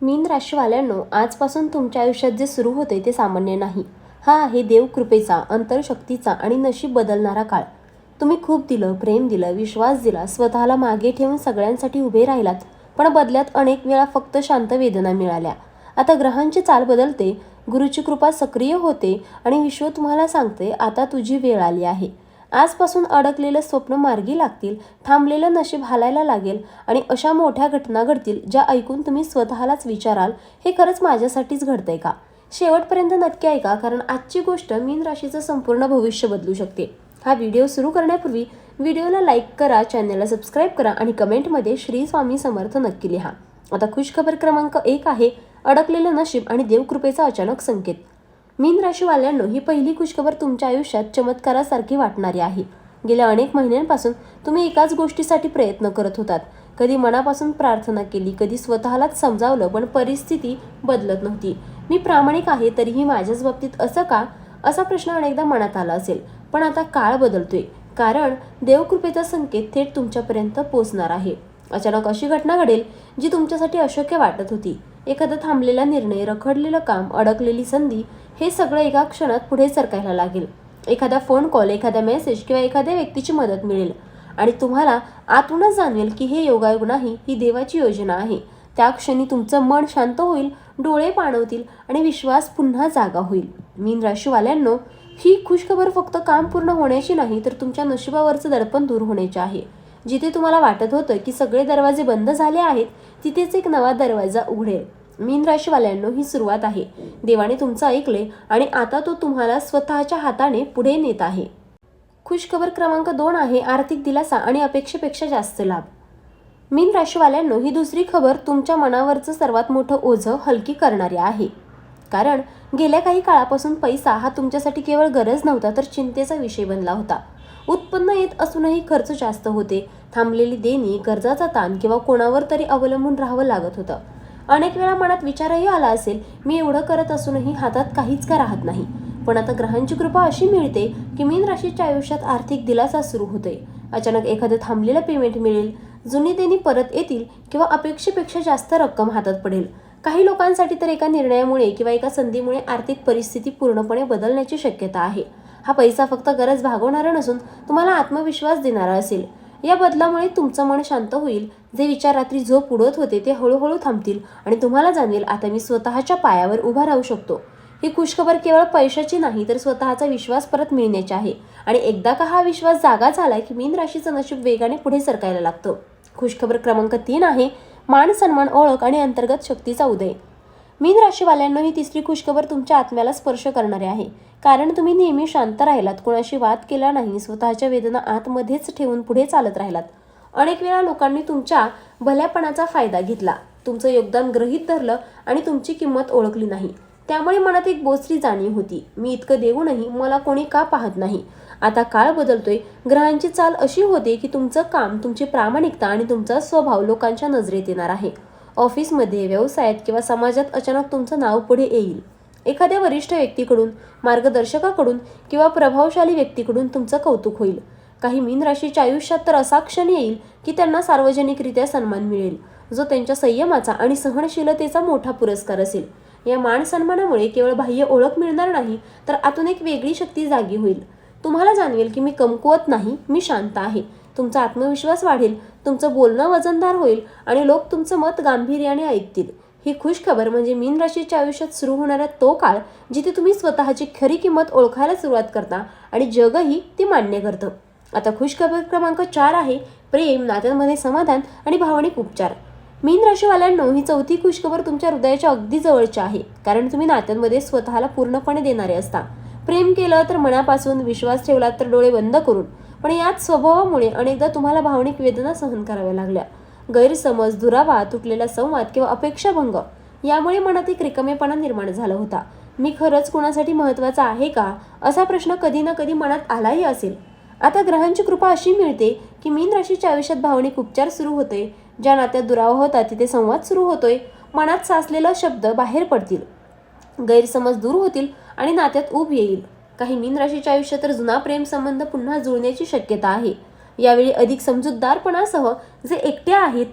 मीन राशीवाल्यांनो आजपासून तुमच्या आयुष्यात जे सुरू होते ते सामान्य नाही. हा आहे देवकृपेचा अंतरशक्तीचा आणि नशीब बदलणारा काळ. तुम्ही खूप दिलं प्रेम दिलं विश्वास दिला स्वतःला मागे ठेवून सगळ्यांसाठी उभे राहिलात पण बदल्यात अनेक वेळा फक्त शांत वेदना मिळाल्या. आता ग्रहांची चाल बदलते गुरुची कृपा सक्रिय होते आणि विश्व तुम्हाला सांगते आता तुझी वेळ आली आहे. आजपासून अडकलेलं स्वप्न मार्गी लागतील थांबलेलं नशीब हालायला लागेल आणि अशा मोठ्या घटना घडतील ज्या ऐकून तुम्ही स्वतःलाच विचाराल हे खरंच माझ्यासाठीच घडतंय का? शेवटपर्यंत नक्की ऐका कारण आजची गोष्ट मीन राशीचं संपूर्ण भविष्य बदलू शकते. हा व्हिडिओ सुरू करण्यापूर्वी व्हिडिओला लाईक करा चॅनलला सबस्क्राईब करा आणि कमेंटमध्ये श्री स्वामी समर्थ नक्की लिहा. आता खुशखबर क्रमांक एक आहे अडकलेलं नशीब आणि देवकृपेचा अचानक संकेत. मीन राशीवाल्यांनो ही पहिली खुशखबर तुमच्या आयुष्यात चमत्कारासारखी वाटणारी आहे. गेल्या अनेक महिन्यांपासून तुम्ही एकाच गोष्टीसाठी प्रयत्न करत होतात. कधी मनापासून प्रार्थना केली कधी स्वतःलाच समजावलं पण परिस्थिती बदलत नव्हती. मी प्रामाणिक आहे तरीही माझ्याच बाबतीत असं का? असा प्रश्न अनेकदा मनात आला असेल. पण आता काळ बदलतोय. कारण देवकृपेचा संकेत थेट तुमच्यापर्यंत पोचणार आहे. अचानक अशी घटना घडेल जी तुमच्यासाठी अशक्य वाटत होती. एखादा थांबलेला निर्णय रखडलेलं काम अडकलेली संधी हे सगळं एका क्षणात पुढे सरकायला लागेल. एखादा फोन कॉल एखादा मेसेज किंवा एखाद्या व्यक्तीची मदत मिळेल. आणि तुम्हाला आतूनच जाणवेल की हे योगायोग नाही ही देवाची योजना आहे. त्या क्षणी तुमचं मन शांत होईल डोळे पाणवतील आणि विश्वास पुन्हा जागा होईल. मीन राशीवाल्यांनो ही खुशखबर फक्त काम पूर्ण होण्याची नाही तर तुमच्या नशिबावरचं दडपण दूर होण्याचे आहे. जिथे तुम्हाला वाटत होतं की सगळे दरवाजे बंद झाले आहेत तिथेच एक नवा दरवाजा उघडेल. मीन राशीवाल्यांनो ही सुरुवात आहे. देवाने तुमचं ऐकले आणि आता तो तुम्हाला स्वतःच्या हाताने पुढे नेत आहे. खुशखबर क्रमांक दोन आहे आर्थिक दिलासा आणि अपेक्षेपेक्षा जास्त लाभ. मीन राशीवाल्यांनो ही दुसरी खबर तुमच्या मनावरचं सर्वात मोठं ओझं हलकी करणारी आहे. कारण गेल्या काही काळापासून पैसा हा तुमच्यासाठी केवळ गरज नव्हता तर चिंतेचा विषय बनला होता. उत्पन्न येत असूनही खर्च जास्त होते. थांबलेली देणी कर्जाचा ताण किंवा कोणावर तरी अवलंबून राहावं लागत होतं. अनेक वेळा मनात विचारही आला असेल मी एवढं करत असूनही हातात काहीच का राहत नाही? पण आता ग्रहांची कृपा अशी मिळते की मीन राशीच्या आयुष्यात आर्थिक दिलासा सुरू होतोय अचानक एखादं थांबलेलं पेमेंट मिळेल. जुनी देणी परत येतील किंवा अपेक्षेपेक्षा जास्त रक्कम हातात पडेल. काही लोकांसाठी तर एका निर्णयामुळे किंवा एका संधीमुळे आर्थिक परिस्थिती पूर्णपणे बदलण्याची शक्यता आहे. हा पैसा फक्त गरज भागवणारा नसून तुम्हाला आत्मविश्वास देणारा असेल. या बदलामुळे तुमचं मन शांत होईल. जे विचार रात्री झोप उडत होते ते हळूहळू थांबतील आणि तुम्हाला जाणवेल आता मी स्वतःच्या पायावर उभा राहू शकतो. ही खुशखबर केवळ पैशाची नाही तर स्वतःचा विश्वास परत मिळण्याची आहे. आणि एकदा का हा विश्वास जागा झाला की मीन राशीचं नशीब वेगाने पुढे सरकायला लागतं. खुशखबर क्रमांक तीन आहे मान सन्मान ओळख आणि अंतर्गत शक्तीचा उदय. मीन राशीवाल्यांना ही तिसरी खुशखबर तुमच्या आत्म्याला स्पर्श करणारी आहे. कारण तुम्ही नेहमी शांत राहिलात कोणाशी वाद केला नाही स्वतःच्या वेदना आतमध्येच ठेवून पुढे चालत राहिलात. अनेक वेळा लोकांनी तुमच्या भल्यापणाचा फायदा घेतला. तुमचं योगदान गृहीत धरलं आणि तुमची किंमत ओळखली नाही. त्यामुळे मनात एक बोचरी जाणीव होती. मी इतकं देऊनही मला कोणी का पाहत नाही? आता काळ बदलतोय. ग्रहांची चाल अशी होते की तुमचं काम तुमची प्रामाणिकता आणि तुमचा स्वभाव लोकांच्या नजरेत येणार आहे. ऑफिसमध्ये व्यवसायात किंवा समाजात अचानक तुमचं नाव पुढे येईल. एखाद्या वरिष्ठ व्यक्तीकडून मार्गदर्शकाकडून किंवा प्रभावशाली व्यक्तीकडून तुमचं कौतुक होईल. काही मीन राशीच्या आयुष्यात तर असा क्षण येईल की त्यांना सार्वजनिकरित्या सन्मान मिळेल जो त्यांच्या संयमाचा आणि सहनशीलतेचा मोठा पुरस्कार असेल. या मान सन्मानामुळे केवळ बाह्य ओळख मिळणार नाही तर आतून एक वेगळी शक्ती जागी होईल. तुम्हाला जाणवेल की मी कमकुवत नाही मी शांत आहे. तुमचा आत्मविश्वास वाढेल तुमचं बोलणं वजनदार होईल आणि लोक तुमचं मत गांभीर्याने ऐकतील. ही खुश खबर म्हणजे मीन राशीच्या आयुष्यात सुरू होणारा तो काळ जिथे तुम्ही स्वतःची खरी किंमत ओळखायला सुरुवात करता आणि जगही ती मान्य करतं. आता खुश खबर क्रमांक चार आहे प्रेम नात्यांमध्ये समाधान आणि भावनिक उपचार. मीन राशीवाल्यांनो ही चौथी खुशखबर तुमच्या हृदयाच्या अगदी जवळची आहे कारण तुम्ही नात्यांमध्ये स्वतःला पूर्णपणे देणारे असता. प्रेम केलं तर मनापासून विश्वास ठेवला तर डोळे बंद करून. पण याच स्वभावामुळे अनेकदा तुम्हाला भावनिक वेदना सहन कराव्या लागल्या. गैरसमज दुरावा तुटलेला संवाद किंवा अपेक्षाभंग यामुळे मनात एक रिकामेपणा निर्माण झाला होता. मी खरंच कुणासाठी महत्त्वाचा आहे का? असा प्रश्न कधी ना कधी मनात आलाही असेल. आता ग्रहांची कृपा अशी मिळते की मीन राशीच्या आयुष्यात भावनिक उपचार सुरू होते ज्या नात्यात दुरावा होता तिथे संवाद सुरू होतोय. मनात साचलेला शब्द बाहेर पडतील. गैरसमज दूर होतील आणि नात्यात ऊब येईल. काही मीन राशीच्या आयुष्यात तर जुना प्रेमसंबंध पुन्हा जुळण्याची शक्यता आहे. यावेळी अधिक समजूतदारपणासह जे एकटे आहेत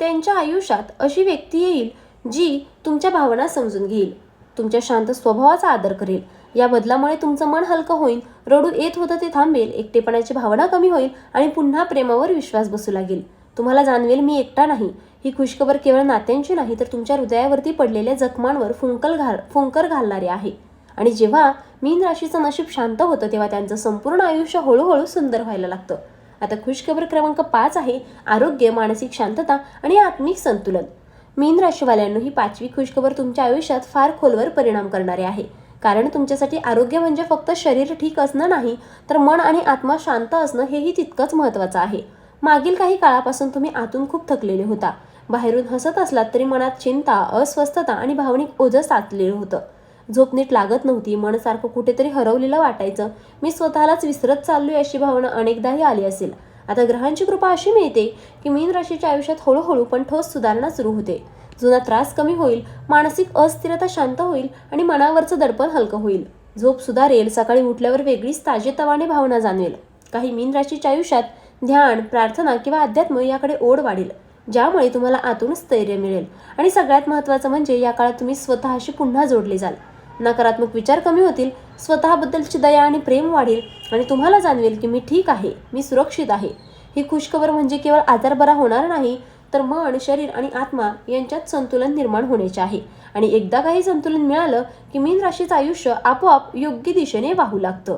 त्यांच्या आयुष्यात अशी व्यक्ती येईल जी तुमच्या भावना समजून घेईल तुमच्या शांत स्वभावाचा आदर करेल. या बदलामुळे तुमचं मन हलकं होईल रडू येत होतं ते थांबेल एकटेपणाची भावना कमी होईल आणि पुन्हा प्रेमावर विश्वास बसू लागेल. तुम्हाला जाणवेल मी एकटा नाही. ही खुशखबर केवळ नात्यांची नाही तर तुमच्या हृदयावरती पडलेल्या जखमांवर फुंकल घाल फुंकर घालणारे आहे. आणि जेव्हा मीन राशीचं नशीब शांत होतं तेव्हा त्यांचं संपूर्ण आयुष्य हळूहळू सुंदर व्हायला लागतं. आता खुशखबर क्रमांक पाच आहे आरोग्य मानसिक शांतता आणि आत्मिक संतुलन. मीन राशीवाल्यांनो ही पाचवी खुशखबर तुमच्या आयुष्यात फार खोलवर परिणाम करणारे आहे. कारण तुमच्यासाठी आरोग्य म्हणजे फक्त शरीर ठीक असणं नाही तर मन आणि आत्मा शांत असणं हेही तितकंच महत्त्वाचं आहे. मागील काही काळापासून तुम्ही आतून खूप थकलेले होता. बाहेरून हसत असलात तरी मनात चिंता अस्वस्थता आणि भावनिक ओझं साचलेलं होतं. झोप नीट लागत नव्हती. मन सारखं कुठेतरी हरवलेलं वाटायचं. मी स्वतःलाच विसरत चाललोय अशी भावना अनेकदाही आली असेल. आता ग्रहांची कृपा अशी मिळते की मीन राशीच्या आयुष्यात हळूहळू पण ठोस सुधारणा सुरू होते. जुना त्रास कमी होईल मानसिक अस्थिरता शांत होईल आणि मनावरचं दडपण हलकं होईल. झोप सुधारेल सकाळी उठल्यावर वेगळीच ताजेतवाने भावना जाणवेल. काही मीन राशीच्या आयुष्यात ध्यान प्रार्थना किंवा अध्यात्म याकडे ओढ वाढेल ज्यामुळे तुम्हाला आतून स्थैर्य मिळेल. आणि सगळ्यात महत्त्वाचं म्हणजे या काळात तुम्ही स्वतःशी पुन्हा जोडले जाल. नकारात्मक विचार कमी होतील स्वतःबद्दलची दया आणि प्रेम वाढेल आणि तुम्हाला जाणवेल की मी ठीक आहे मी सुरक्षित आहे. ही खुशखबर म्हणजे केवळ आजार बरा होणार नाही तर मन शरीर आणि आत्मा यांच्यात संतुलन निर्माण होण्याचे आहे. आणि एकदा काही संतुलन मिळालं की मीन राशीचं आयुष्य आपोआप योग्य दिशेने वाहू लागतं.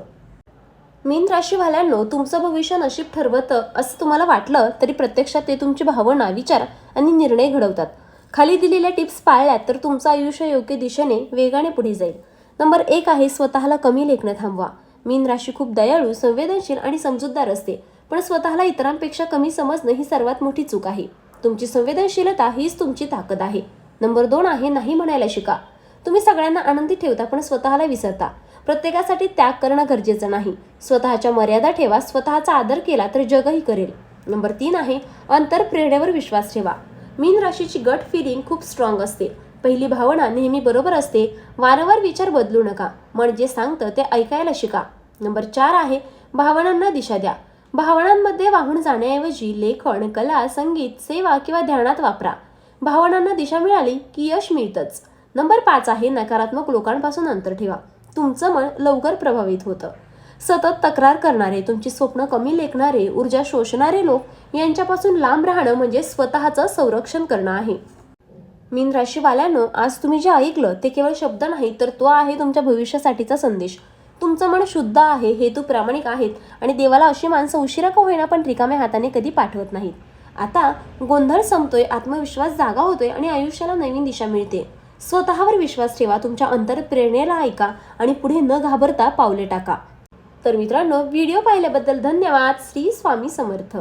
मीन राशीवाल्यांनो तुमचं भविष्य नशीब ठरवतं असं तुम्हाला वाटलं तरी प्रत्यक्षात ते तुमची भावना विचार आणि निर्णय घडवतात. खाली दिलेल्या टिप्स पाळल्यात तर तुमचं आयुष्य योग्य दिशेने वेगाने पुढे जाईल. नंबर एक आहे स्वतःला कमी लेखणं थांबवा. मीन राशी खूप दयाळू संवेदनशील आणि समजूतदार असते. पण स्वतःला इतरांपेक्षा कमी समजणं ही सर्वात मोठी चूक आहे. तुमची संवेदनशीलता हीच तुमची ताकद आहे. नंबर दोन आहे नाही म्हणायला शिका. तुम्ही सगळ्यांना आनंदी ठेवता पण स्वतःला विसरता. प्रत्येकासाठी त्याग करणं गरजेचं नाही. स्वतःच्या मर्यादा ठेवा स्वतःचा आदर केला तर जगही करेल. नंबर तीन आहे अंतरप्रेरणेवर विश्वास ठेवा. मीन राशीची गट फिलिंग खूप स्ट्रॉंग असते. पहिली भावना नेहमी बरोबर असते. वारंवार विचार बदलू नका. मन जे सांगतं ते ऐकायला शिका. नंबर चार आहे भावनांना दिशा द्या. भावनांमध्ये वाहून जाण्याऐवजी लेखन कला संगीत सेवा किंवा ध्यानात वापरा. भावनांना दिशा मिळाली की यश मिळतंच. नंबर पाच आहे नकारात्मक लोकांपासून अंतर ठेवा. तुमचं मन लवकर प्रभावित होतं. सतत तक्रार करणारे तुमची स्वप्न कमी लेखणारे ऊर्जा शोषणारे लोक यांच्यापासून लांब राहणं म्हणजे स्वतःचं संरक्षण करणं आहे. मीन राशीवाल्यांनो आज तुम्ही जे ऐकलं ते केवळ शब्द नाही तर तो आहे तुमच्या भविष्यासाठीचा संदेश. तुमचं मन शुद्ध आहे हेतू प्रामाणिक आहेत आणि देवाला अशी माणसं उशिरा का होईना पण रिकाम्या हाताने कधी पाठवत नाहीत. आता गोंधळ संपतोय आत्मविश्वास जागा होतोय आणि आयुष्याला नवीन दिशा मिळते. स्वतःवर विश्वास ठेवा तुमच्या अंतरप्रेरणेला ऐका आणि पुढे न घाबरता पावले टाका. तर मित्रांनो व्हिडिओ पाहिल्याबद्दल धन्यवाद. श्री स्वामी समर्थ.